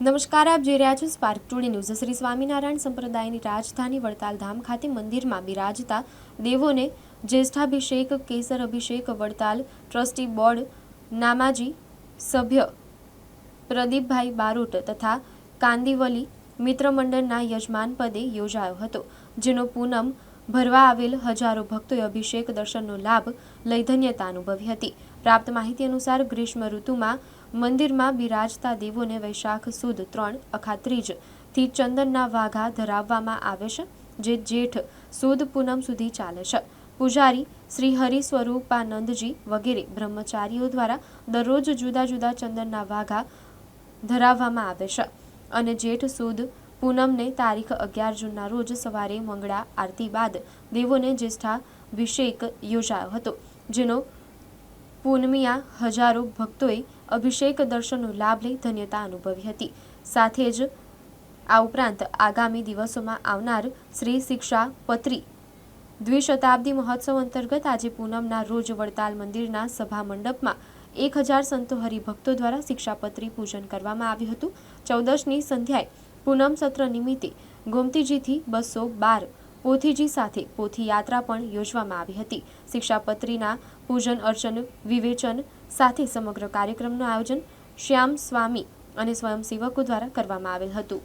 નમસ્કાર, આપ જોઈ રહ્યા છો Spark Today News Shri Swaminarayan. સંપ્રદાયની રાજધાની વડતાલ ધામ ખાતે મંદિરમાં બિરાજતા દેવોને જ્યેષ્ઠાભિષેક કેસર અભિષેક વડતાલ ટ્રસ્ટી બોર્ડ નામાજી સભ્ય પ્રદીપભાઈ બારોટ તથા કાંદીવલી મિત્રમંડળના યજમાન પદે યોજાયો હતો, જેનો પૂનમ ભરવા આવેલ હજારો ભક્તોએ અભિષેક દર્શનનો લાભ લઈ ધન્યતા અનુભવી હતી. પ્રાપ્ત માહિતી અનુસાર ગ્રીષ્મ ઋતુમાં મંદિરમાં બિરાજતા દેવોને વૈશાખ સુદ ત્રણ અખાત્રીજથી ચંદનના વાઘા ધરાવવામાં આવે છે, જે જેઠ સુદ પૂનમ સુધી ચાલે છે. પૂજારી શ્રી હરિ સ્વરૂપાનંદજી વગેરે બ્રહ્મચારીઓ દ્વારા દરરોજ જુદા જુદા ચંદનના વાઘા ધરાવવામાં આવે છે અને જેઠ સુદ પૂનમને તારીખ અગિયાર જૂનના રોજ સવારે મંગળા આરતી બાદ દેવોને જ્યેષ્ઠાભિષેક યોજાયો હતો, જેનો પૂનમિયા હજારો ભક્તોએ અભિષેક દર્શનનો લાભ લઈ ધન્યતા અનુભવી હતી. સાથે જ આ ઉપરાંત આગામી દિવસોમાં આવનાર શ્રી શિક્ષા પત્રી દ્વિશતાબ્દી મહોત્સવ અંતર્ગત આજે પૂનમના રોજ વડતાલ મંદિરના સભા મંડપમાં એક હજાર સંતો હરિભક્તો દ્વારા શિક્ષાપત્રી પૂજન કરવામાં આવ્યું હતું. ચૌદશની સંધ્યાએ પૂનમ સત્ર નિમિત્તે ગોમતીજીથી બસો બાર પોથીજી સાથે પોથી યાત્રા પણ યોજવામાં આવી હતી. શિક્ષાપત્રીના પૂજન અર્ચન, વિવેચન સાથે સમગ્ર કાર્યક્રમનું આયોજન શ્યામ સ્વામી અને સ્વયંસેવકો દ્વારા કરવામાં આવેલ હતું.